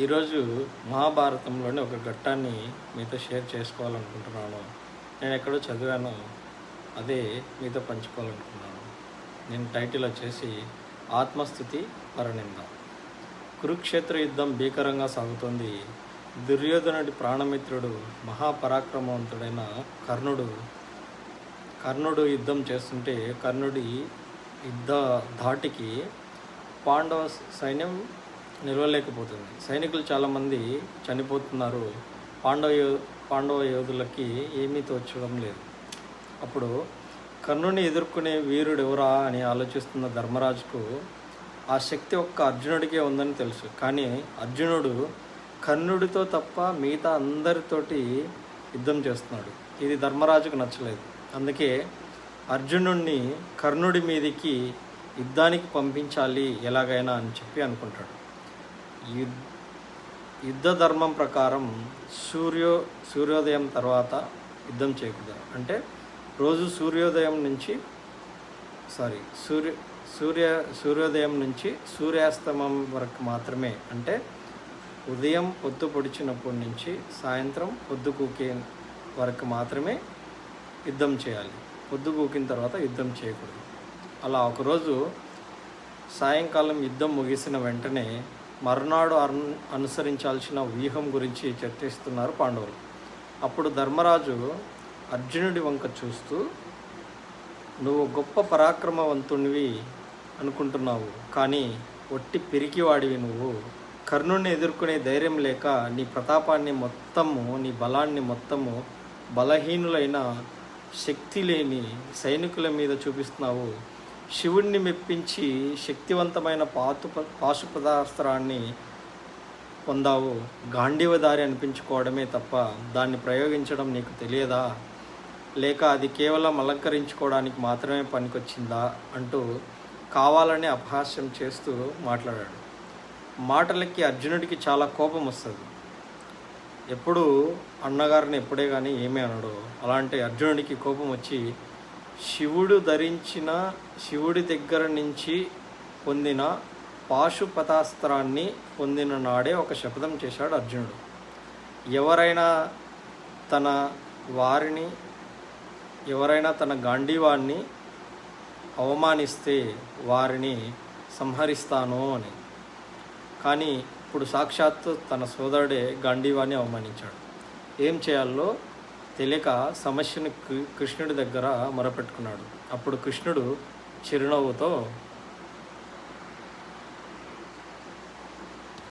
ఈరోజు మహాభారతంలోని ఒక ఘట్టాన్ని మీతో షేర్ చేసుకోవాలనుకుంటున్నాను. నేను ఎక్కడో చదివాను అదే మీతో పంచుకోవాలనుకున్నాను. నేను టైటిల్ వచ్చేసి ఆత్మస్థుతి పరనింద. కురుక్షేత్ర యుద్ధం భీకరంగా సాగుతోంది. దుర్యోధనుడి ప్రాణమిత్రుడు మహాపరాక్రమవంతుడైన కర్ణుడు కర్ణుడు యుద్ధం చేస్తుంటే కర్ణుడి యుద్ధ ధాటికి పాండవ సైన్యం నిలవలేకపోతుంది. సైనికులు చాలామంది చనిపోతున్నారు. పాండవ పాండవ యోధులకి ఏమీ తోచడం లేదు. అప్పుడు కర్ణుని ఎదుర్కొనే వీరుడు ఎవరా అని ఆలోచిస్తున్న ధర్మరాజుకు ఆ శక్తి ఒక్క అర్జునుడికే ఉందని తెలుసు. కానీ అర్జునుడు కర్ణుడితో తప్ప మిగతా అందరితోటి యుద్ధం చేస్తున్నాడు. ఇది ధర్మరాజుకు నచ్చలేదు. అందుకే అర్జునుడిని కర్ణుడి మీదికి యుద్ధానికి పంపించాలి ఎలాగైనా అని చెప్పి అనుకుంటాడు. యుద్ధ ధర్మం ప్రకారం సూర్యో సూర్యోదయం తర్వాత యుద్ధం చేయకూడదు. అంటే రోజు సూర్యోదయం నుంచి సారీ సూర్య సూర్య సూర్యోదయం నుంచి సూర్యాస్తమం వరకు మాత్రమే. అంటే ఉదయం పొద్దు పొడిచినప్పటి నుంచి సాయంత్రం పొద్దు కూకే వరకు మాత్రమే యుద్ధం చేయాలి. పొద్దు కూకిన తర్వాత యుద్ధం చేయకూడదు. అలా ఒకరోజు సాయంకాలం యుద్ధం ముగిసిన వెంటనే మరునాడు అను అనుసరించాల్సిన వ్యూహం గురించి చర్చిస్తున్నారు పాండవులు. అప్పుడు ధర్మరాజు అర్జునుడి వంక చూస్తూ నువ్వు గొప్ప పరాక్రమవంతునివి అనుకుంటున్నావు కానీ ఒట్టి పిరికివాడివి నువ్వు. కర్ణుణ్ణి ఎదుర్కొనే ధైర్యం లేక నీ ప్రతాపాన్ని మొత్తము నీ బలాన్ని మొత్తము బలహీనులైన శక్తి లేని సైనికుల మీద చూపిస్తున్నావు. శివుణ్ణి మెప్పించి శక్తివంతమైన పాతు పాశుపదాస్త్రాన్ని పొందావు. గాంధీవదారి అనిపించుకోవడమే తప్ప దాన్ని ప్రయోగించడం నీకు తెలియదా? లేక అది కేవలం అలంకరించుకోవడానికి మాత్రమే పనికొచ్చిందా? అంటూ కావాలని అపహాస్యం చేస్తూ మాట్లాడాడు. మాటలకి అర్జునుడికి చాలా కోపం వస్తుంది. ఎప్పుడు అన్నగారిని ఎప్పుడే కానీ ఏమీ అనడు. అలాంటి అర్జునుడికి కోపం వచ్చి శివుడు ధరించిన శివుడి దగ్గర నుంచి పొందిన పాశుపతాస్త్రాన్ని పొందిన నాడే ఒక శపథం చేశాడు అర్జునుడు. ఎవరైనా తన వారిని ఎవరైనా తన గాంధీవాన్ని అవమానిస్తే వారిని సంహరిస్తాను అని. కానీ ఇప్పుడు సాక్షాత్తు తన సోదరుడే గాంధీవాన్ని అవమానించాడు. ఏం చేయాలో తెలియక సమస్యను కృ- కృష్ణుడి దగ్గర మొరపెట్టుకున్నాడు. అప్పుడు కృష్ణుడు చిరునవ్వుతో